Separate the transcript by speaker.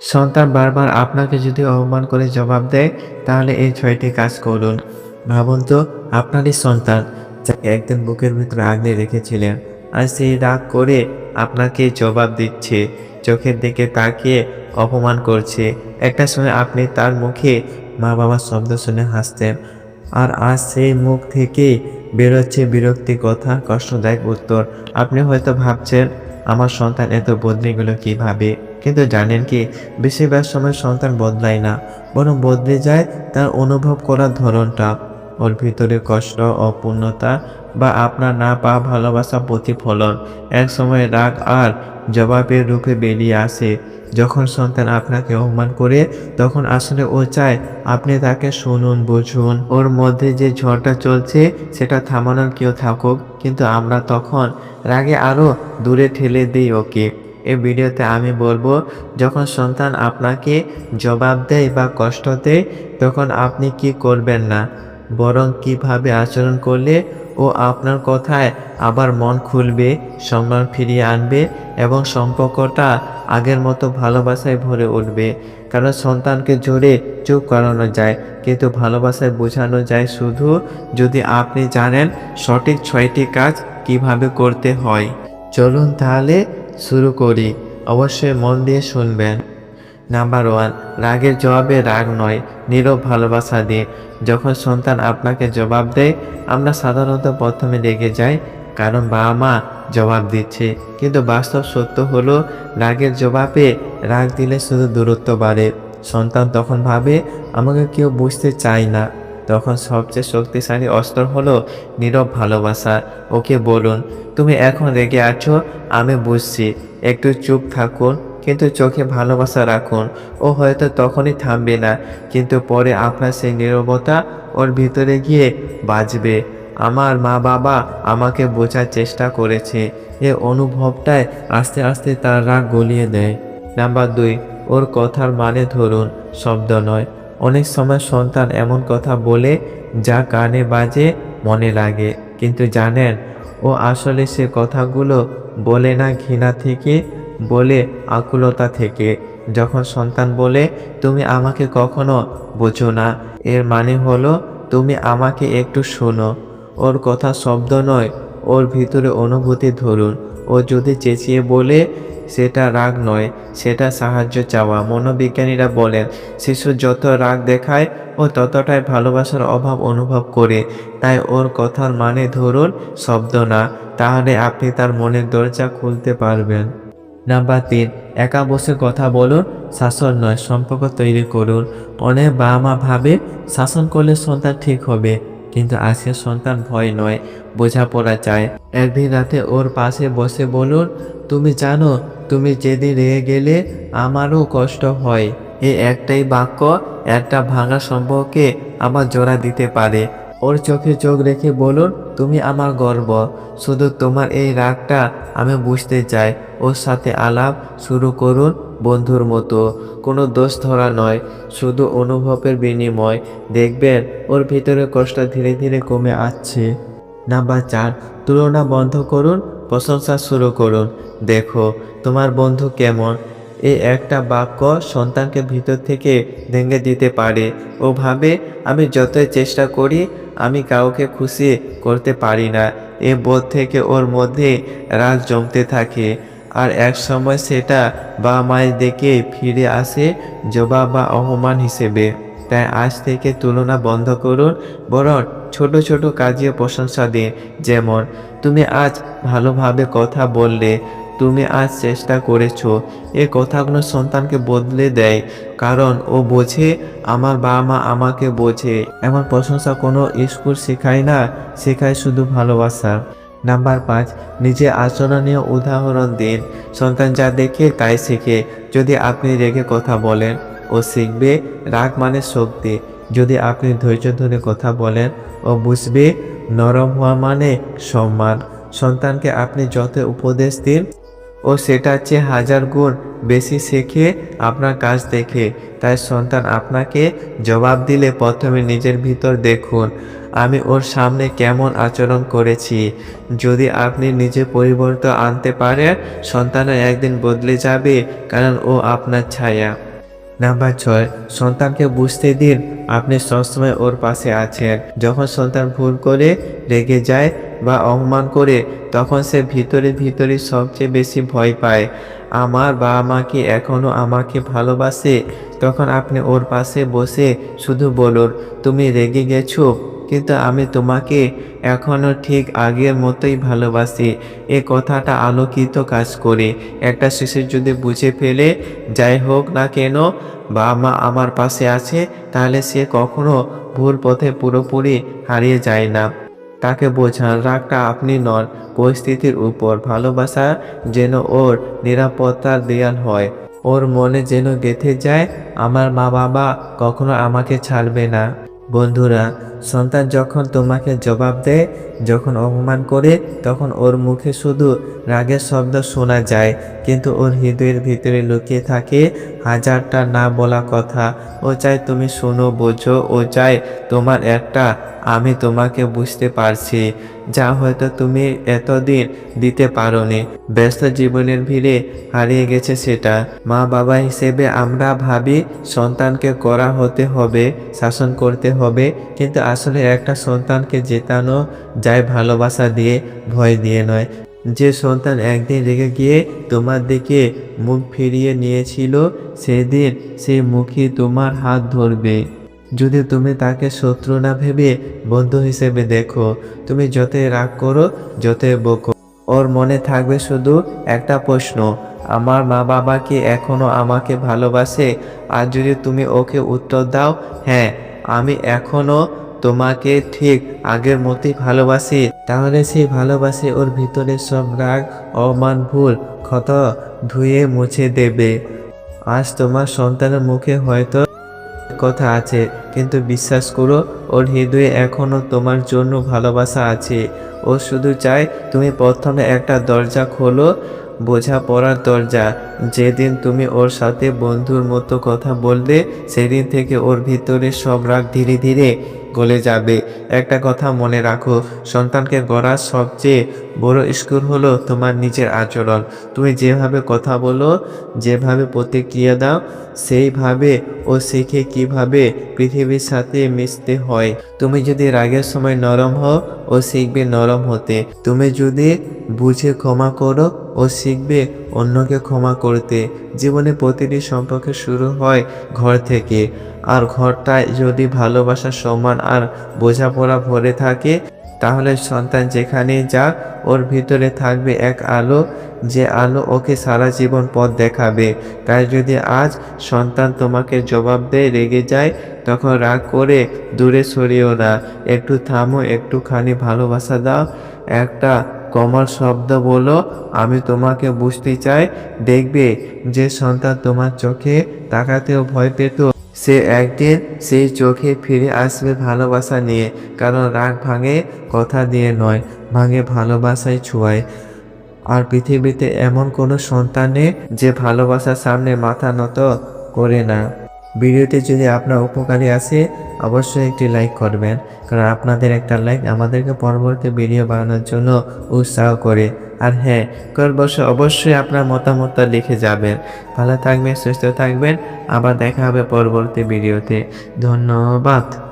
Speaker 1: সন্তান বারবার আপনাকে যদি অপমান করে জবাব দেয়, তাহলে এই ছয়টি কাজ করুন। ভাবুন তো, আপনারই সন্তান যাকে একদিন বুকের ভিতরে আগলে রেখেছিলেন, আর সেই রাগ করে আপনাকে জবাব দিচ্ছে, চোখের দিকে তাকিয়ে অপমান করছে। একটা সময় আপনি তার মুখে মা বাবার শব্দ শুনে হাসতেন, আর আজ সেই মুখ থেকে বেরোচ্ছে বিরক্তি কথা, কষ্টদায়ক উত্তর। আপনি হয়তো ভাবছেন, আমার সন্তান এত বদলে গেল কীভাবে? কিন্তু জানেন কি, বেশিরভাগ সময় সন্তান বদলায় না, বরং বদলে যায় তার অনুভব করার ধরনটা। ওর ভিতরে কষ্ট, অপূর্ণতা বা আপনার না পাওয়া ভালোবাসা প্রতিফলন। এক সময় রাগ আর জবাবের রূপে বেরিয়ে আসে। যখন সন্তান আপনাকে অপমান করে, তখন আসলে ও চায় আপনি তাকে শুনুন, বুঝুন। ওর মধ্যে যে ঝড়টা চলছে, সেটা থামানোর কেউ থাকুক, কিন্তু আমরা তখন রাগে আরও দূরে ঠেলে দিই ওকে। এই ভিডিওতে আমি বলব, যখন সন্তান আপনাকে জবাব দেয় বা কষ্ট দেয়, তখন আপনি কি করবেন না? বরং কীভাবে আচরণ করলে ও আপনার কথায় আবার মন খুলবে, সম্মান ফিরিয়ে আনবে এবং সম্পর্কটা আগের মতো ভালোবাসায় ভরে উঠবে? কারণ সন্তানকে জোরে চুপ করানো যায়, কিন্তু ভালোবাসায় বোঝানো যায় শুধু যদি আপনি জানেন সঠিক ছয়টি কাজ কীভাবে করতে হয়। চলুন তাহলে শুরু করি। অবশ্যই মন দিয়ে শুনবেন। নাম্বার ওয়ান রাগের জবাবে রাগ নয়, নীরব ভালোবাসা দিয়ে। যখন সন্তান আপনাকে জবাব দেয়, আমরা সাধারণত প্রথমে রেগে যাই, কারণ বাবা মা জবাব দিচ্ছে। কিন্তু বাস্তব সত্য হলো, রাগের জবাবে রাগ দিলে শুধু দূরত্ব বাড়ে। সন্তান তখন ভাবে, আমাকে কেউ বুঝতে চায় না। তখন সবচেয়ে শক্তিশালী অস্ত্র হলো নীরব ভালোবাসা। ওকে বলুন, তুমি এখন রেগে আছো? আমি বুঝছি। একটু চুপ থাকুন, কিন্তু চোখে ভালোবাসা রাখুন। ও হয়তো তখনই থামবে না, কিন্তু পরে আপনার সেই নীরবতা ওর ভিতরে গিয়ে বাজবে। আমার মা বাবা আমাকে বোঝার চেষ্টা করেছে। এ অনুভবটায় আস্তে আস্তে তার রাগ গলিয়ে দেয়। নাম্বার দুই, ওর কথার মানে ধরুন, শব্দ নয়। অনেক সময় সন্তান এমন কথা বলে যা কানে বাজে, মনে লাগে। কিন্তু জানেন, ও আসলে সে কথাগুলো বলে না ঘৃণা থেকে, বলে আকুলতা থেকে। যখন সন্তান বলে, তুমি আমাকে কখনো বোঝো না। এর মানে হলো, তুমি আমাকে একটু শোনো। ওর কথা শব্দ নয়, ওর ভিতরে অনুভূতি ধরুন। ও যদি চেঁচিয়ে বলে সেটা রাগ নয়, সেটা সাহায্য চাওয়া। মনোবিজ্ঞানীরা বলেন, শিশু যত রাগ দেখায় ও ততটাই ভালোবাসার অভাব অনুভব করে, তাই ওর কথার মানে ধরুন শব্দ না, তাহলে আপনি তার মনের দরজা খুলতে পারবেন। নাম্বার তিন, একা বসে কথা বলুন, শাসন নয়, সম্পর্ক তৈরি করুন। অনেক বাবা মা ভাবে, শাসন করলে সন্তান ঠিক হবে, কিন্তু আজকের সন্তান ভয় নয়, বোঝাপড়া চায় একদিন রাতে ওর পাশে বসে বলুন তুমি জানো, তুমি যেদিন রেগে গেলে আমারও কষ্ট হয়। এই একটাই বাক্য, একটা ভাঙা সম্পর্কে আমার জোড়া দিতে পারে। ওর চোখে চোখ রেখে বলুন, তুমি আমার গর্ব। শুধু তোমার এই রাগটা আমি বুঝতে চাই। ওর সাথে আলাপ শুরু করুন বন্ধুর মতো। কোনো দোষ ধরা নয়, শুধু অনুভবের বিনিময়। দেখবেন, ওর ভিতরে কষ্ট ধীরে ধীরে কমে আসছে। নাম্বার চার, তুলনা বন্ধ করুন প্রশংসা শুরু করুন। দেখো, তোমার বন্ধু কেমন? এই একটা বাক্য সন্তানকে ভিতর থেকে ভেঙে দিতে পারে। ও ভাবে, আমি যতই চেষ্টা করি, আমি কাউকে খুশি করতে পারি না। এ বোধ থেকে ওর মধ্যে রাগ জমতে থাকে। আর এক সময় সেটা বা মায়ের দিকে ফিরে আসে জবাব বা অপমান হিসেবে। তাই আজ থেকে তুলনা বন্ধ করুন। বরং ছোট ছোট কাজে প্রশংসা দিন। যেমন, তুমি আজ ভালোভাবে কথা বললে, তুমি আজ চেষ্টা করেছ। এ কথাগুলো সন্তানকে বদলে দেয়, কারণ ও বোঝে, আমার বাবা মা আমাকে বোঝে। এমন প্রশংসা কোনো স্কুল শেখায় না, শেখায় শুধু ভালোবাসা। নাম্বার পাঁচ, নিজে আচরণীয় উদাহরণ দিন। সন্তান যা দেখে তাই শেখে। যদি আপনি রেগে কথা বলেন ও শিখবে, রাগ মানে শক্তি। যদি আপনি ধৈর্য ধরে কথা বলেন ও বুঝবে, নরম হওয়া মানে সম্মান। সন্তানকে আপনি যত উপদেশ দিন ও সেটার চেয়ে হাজার গুণ বেশি শেখে আপনার কাজ দেখে। তাই সন্তান আপনাকে জবাব দিলে প্রথমে নিজের ভিতর দেখুন, আমি ওর সামনে কেমন আচরণ করেছি। যদি আপনি নিজে পরিবর্তন আনতে পারেন সন্তানও একদিন বদলে যাবে কারণ ও আপনার ছায়া। নাম্বার ছয়, সন্তানকে বুঝতে দিন আপনি সবসময় ওর পাশে আছেন। যখন সন্তান ভুল করে রেগে যায় বা অপমান করে, তখন সে ভিতরে ভিতরে সবচেয়ে বেশি ভয় পায়। আমার বাবা মা কি এখনও আমাকে ভালোবাসে? তখন আপনি ওর পাশে বসে শুধু বলুন, তুমি রেগে গেছো? কিন্তু আমি তোমাকে এখনও ঠিক আগের মতোই ভালোবাসি। এ কথাটা আলোকিত কাজ করে। একটা শিশু যদি বুঝে ফেলে, যাই হোক না কেন বাবা মা আমার পাশে আছে, তাহলে সে কখনো ভুল পথে পুরোপুরি হারিয়ে যায় না। তাকে বোঝান, রাগটা আপনি নন। পরিস্থিতির উপর ভালোবাসা যেন ওর নিরাপত্তার দেয়াল হয়। ওর মনে যেন গেঁথে যায়, আমার মা বাবা কখনো আমাকে ছাড়বে না। বন্ধুরা সন্তান যখন তোমাকে জবাব দেয়, যখন অপমান করে, তখন ওর মুখে শুধু রাগের শব্দ শোনা যায়। কিন্তু ওর হৃদয়ের ভিতরে লুকিয়ে থাকে হাজারটা না বলা কথা। ও চায় তুমি শোনো, বোঝো, ও চায় তোমার একটা আমি তোমাকে বুঝতে পারছি, যা হয়তো তুমি এতদিন দিতে পারোনি। ব্যস্ত জীবনের ভিড়ে হারিয়ে গেছে সেটা। মা বাবা হিসেবে আমরা ভাবি, সন্তানকে করা হতে হবে, শাসন করতে হবে, কিন্তু আসলে একটা সন্তানকে জেতানো যায় ভালোবাসা দিয়ে, ভয় দিয়ে নয়। যে সন্তান একদিন রেগে গিয়ে তোমার দিকে মুখ ফিরিয়ে নিয়েছিল, সেদিন সে মুখে তোমার হাত ধরবে। যদি তুমি তাকে শত্রু না ভেবে বন্ধু হিসেবে দেখো, তুমি যতই রাগ করো, যতই বকো, ওর মনে থাকবে শুধু একটা প্রশ্ন, আমার মা বাবা কি এখনও আমাকে ভালোবাসে? আর যদি তুমি ওকে উত্তর দাও হ্যাঁ আমি এখনও তোমাকে ঠিক আগের মতোই ভালোবাসি, তাহলে সেই ভালোবাসে ওর ভিতরে সব রাগ, অমান ভুল, ক্ষত ধুয়ে মুছে দেবে। আজ তোমার সন্তানের মুখে হয়তো কথা আছে, কিন্তু বিশ্বাস করো, ওর হৃদয়ে এখনও তোমার জন্য ভালোবাসা আছে। ও শুধু চায় তুমি প্রথমে একটা দরজা খোলো বোঝা পড়ার দরজা। যেদিন তুমি ওর সাথে বন্ধুর মতো কথা বললে, সেদিন থেকে ওর ভিতরে সব রাগ ধীরে ধীরে গলে যাবে। একটা কথা মনে রাখো, সন্তানকে গড়ার সবচেয়ে বড় স্কুল হলো তোমার নিজের আচরণ। তুমি যেভাবে কথা বলো, যেভাবে প্রতিক্রিয়া দাও, সেইভাবে ও শিখে কীভাবে পৃথিবীর সাথে মিশতে হয়। তুমি যদি রাগের সময় নরম হও, ও শিখবে নরম হতে। তুমি যদি বুঝে ক্ষমা করো ও শিখবে অন্যকে ক্ষমা করতে। জীবনে প্রতিটি সম্পর্কে শুরু হয় ঘর থেকে। আর ঘরটায় যদি ভালোবাসা, সম্মান আর বোঝাপড়া ভরে থাকে, তাহলে সন্তান যেখানেই যাক, ওর ভিতরে থাকবে এক আলো, যে আলো ওকে সারা জীবন পথ দেখাবে। তাই যদি আজ সন্তান তোমাকে জবাব দেয় রেগে যায়, তখন রাগ করে দূরে সরিও না। একটু থামো, একটুখানি ভালোবাসা দাও। একটা কমল শব্দ বলো আমি তোমাকে বুঝতে চাই। দেখবে, যে সন্তান তোমার চোখে তাকাতেও ভয় পেত। সে একদিন সেই চোখে ফিরে আসবে ভালোবাসা নিয়ে। কারণ রাগ ভাঙে কথা দিয়ে নয়, ভাঙে ভালোবাসায় ছুঁয়ায়। আর পৃথিবীতে এমন কোনো সন্তান নেই যে ভালোবাসার সামনে মাথা নত করে না। ভিডিওটি যদি আপনার উপকারী আসে, অবশ্যই একটি লাইক করবেন। কারণ আপনাদের একটা লাইক আমাদেরকে পরবর্তী ভিডিও বানানোর জন্য উৎসাহ করে। আর হ্যাঁ কর বসে অবশ্যই আপনার মতামতটা লিখে যাবেন। ভালো থাকবেন, সুস্থ থাকবেন। আবার দেখা হবে পরবর্তী ভিডিওতে ধন্যবাদ।